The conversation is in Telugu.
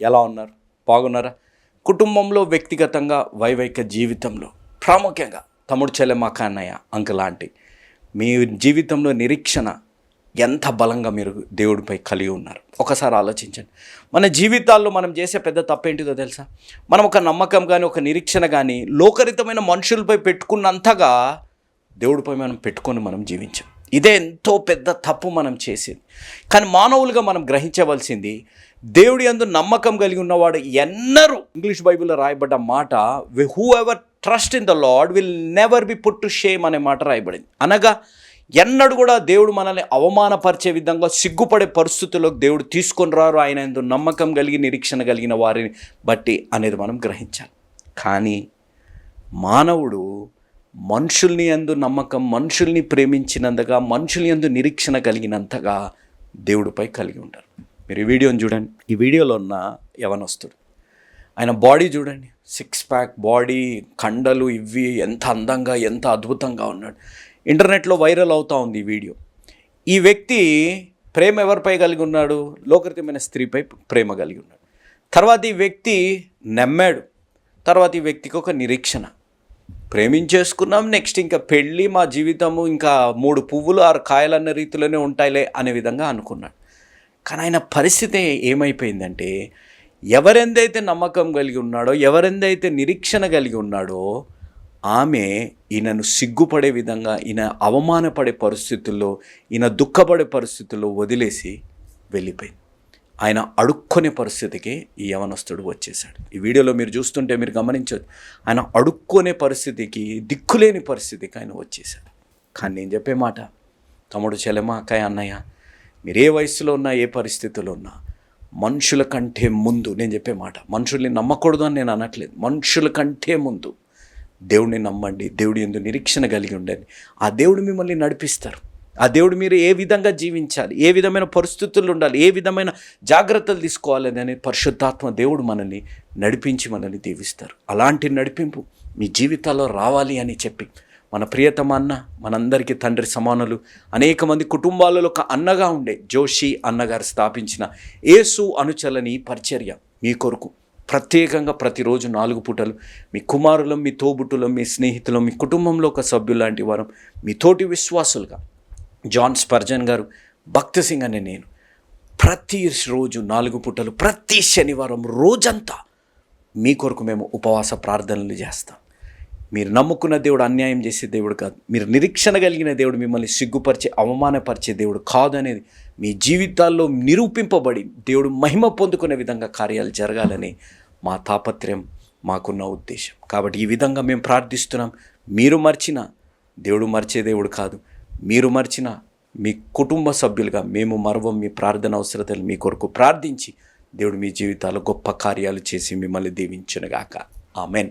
ఎలా ఉన్నారు? బాగున్నారా? కుటుంబంలో వ్యక్తిగతంగా వైవైక జీవితంలో ప్రాముఖ్యంగా తమ్ముడు చెల్లెమ్మ అన్నయ్య అంకుల్ ఆంటీ మీ జీవితంలో నిరీక్షణ ఎంత బలంగా మీరు దేవుడిపై కలిగి ఉన్నారు? ఒకసారి ఆలోచించండి. మన జీవితాల్లో మనం చేసే పెద్ద తప్పేంటిదో తెలుసా? మనం ఒక నమ్మకం కానీ ఒక నిరీక్షణ కానీ లోకరితమైన మనుషులపై పెట్టుకున్నంతగా దేవుడిపై మనం పెట్టుకొని మనం జీవించాం. ఇదే ఎంతో పెద్ద తప్పు మనం చేసేది. కానీ మానవులుగా మనం గ్రహించవలసింది దేవుడి అందు నమ్మకం కలిగి ఉన్నవాడు ఎన్నరూ ఇంగ్లీష్ బైబిల్లో రాయబడ్డ మాట whoever trust in the Lord will never be put to shame అనే మాట రాయబడింది. అనగా ఎన్నడు కూడా దేవుడు మనల్ని అవమానపరిచే విధంగా సిగ్గుపడే పరిస్థితుల్లోకి దేవుడు తీసుకొని రారు. ఆయన ఎందు నమ్మకం కలిగి నిరీక్షణ కలిగిన వారిని బట్టి అనేది మనం గ్రహించాలి. కానీ మానవుడు మనుషుల్ని అందు నమ్మకం మనుషుల్ని ప్రేమించినంతగా మనుషుల్ని ఎందు నిరీక్షణ కలిగినంతగా దేవుడిపై కలిగి ఉంటారు మీరు ఈ వీడియోని చూడండి. ఈ వీడియోలో ఉన్న యవనస్తుడు. ఆయన బాడీ చూడండి. సిక్స్ ప్యాక్ బాడీ కండలు ఇవి ఎంత అందంగా ఎంత అద్భుతంగా ఉన్నాడు. ఇంటర్నెట్లో వైరల్ అవుతా ఉంది ఈ వీడియో. ఈ వ్యక్తి ప్రేమ ఎవరిపై కలిగి ఉన్నాడు? లోకరితమైన స్త్రీపై ప్రేమ కలిగి ఉన్నాడు. తర్వాత ఈ వ్యక్తి నమ్మాడు. తర్వాత ఈ వ్యక్తికి ఒక నిరీక్షణ. ప్రేమించేసుకున్నాం. నెక్స్ట్ ఇంకా పెళ్ళి మా జీవితము ఇంకా మూడు పువ్వులు ఆరు కాయలన్న రీతిలోనే ఉంటాయిలే అనే విధంగా అనుకున్నాడు. కానీ ఆయన పరిస్థితి ఏమైపోయిందంటే ఎవరెందైతే నమ్మకం కలిగి ఉన్నాడో ఎవరెందైతే నిరీక్షణ కలిగి ఉన్నాడో ఆమె ఈయనను సిగ్గుపడే విధంగా ఈయన అవమానపడే పరిస్థితుల్లో ఈయన దుఃఖపడే పరిస్థితుల్లో వదిలేసి వెళ్ళిపోయింది. ఆయన అడుక్కునే పరిస్థితికి ఈ యవనస్తుడు వచ్చేసాడు ఈ వీడియోలో మీరు చూస్తుంటే మీరు గమనించవచ్చు ఆయన అడుక్కునే పరిస్థితికి దిక్కులేని పరిస్థితికి ఆయన వచ్చేసాడు కానీ నేను చెప్పే మాట తమ్ముడు చెలమ అక్కయ్య అన్నయ్య మీరు ఏ వయసులో ఉన్నా ఏ పరిస్థితిలో ఉన్నా మనుషుల కంటే ముందు నేను చెప్పే మాట మనుషుల్ని నమ్మకూడదు అని నేను అనట్లేదు. మనుషుల కంటే ముందు దేవుడిని నమ్మండి దేవుడి ఎందు నిరీక్షణ కలిగి ఉండండి. ఆ దేవుడు మిమ్మల్ని నడిపిస్తారు. ఆ దేవుడు మీరు ఏ విధంగా జీవించాలి? ఏ విధమైన పరిస్థితుల్లో ఉండాలి? ఏ విధమైన జాగ్రత్తలు తీసుకోవాలి అని పరిశుద్ధాత్మ దేవుడు మనల్ని నడిపించి మనల్ని దీవిస్తారు. అలాంటి నడిపింపు మీ జీవితాల్లో రావాలి అని చెప్పి మన ప్రియతమ అన్న మనందరికీ తండ్రి సమానులు అనేక మంది కుటుంబాలలో ఒక అన్నగా ఉండే జోషి అన్నగారు స్థాపించిన ఏసు అనుచలని పరిచర్య మీ కొరకు ప్రత్యేకంగా ప్రతిరోజు నాలుగు పూటలు మీ కుమారులం మీ తోబుట్టులం మీ స్నేహితులం మీ కుటుంబంలో ఒక సభ్యులాంటి వారం మీ తోటి విశ్వాసులుగా జాన్ స్పర్జన్ గారు భక్త సింగ్ అనే నేను. ప్రతి రోజు నాలుగు పూటలు ప్రతి శనివారం రోజంతా మీ కొరకు మేము ఉపవాస ప్రార్థనలు చేస్తాం. మీరు నమ్ముకున్న దేవుడు అన్యాయం చేసే దేవుడు కాదు. మీరు నిరీక్షణ కలిగిన దేవుడు మిమ్మల్ని సిగ్గుపరిచే అవమానపరిచే దేవుడు కాదు అనేది మీ జీవితాల్లో నిరూపింపబడి దేవుడు మహిమ పొందుకునే విధంగా కార్యాలు జరగాలని మా తాపత్రయం మాకున్న ఉద్దేశం. కాబట్టి ఈ విధంగా మేము ప్రార్థిస్తున్నాం. మీరు మర్చిన దేవుడు మర్చే దేవుడు కాదు. మీరు మర్చిన మీ కుటుంబ సభ్యులుగా మేము మరవం మీ ప్రార్థన అవసరతలు మీ కొరకు ప్రార్థించి దేవుడు మీ జీవితాలు గొప్ప కార్యాలు చేసి మిమ్మల్ని దీవించునుగాక. ఆమెన్.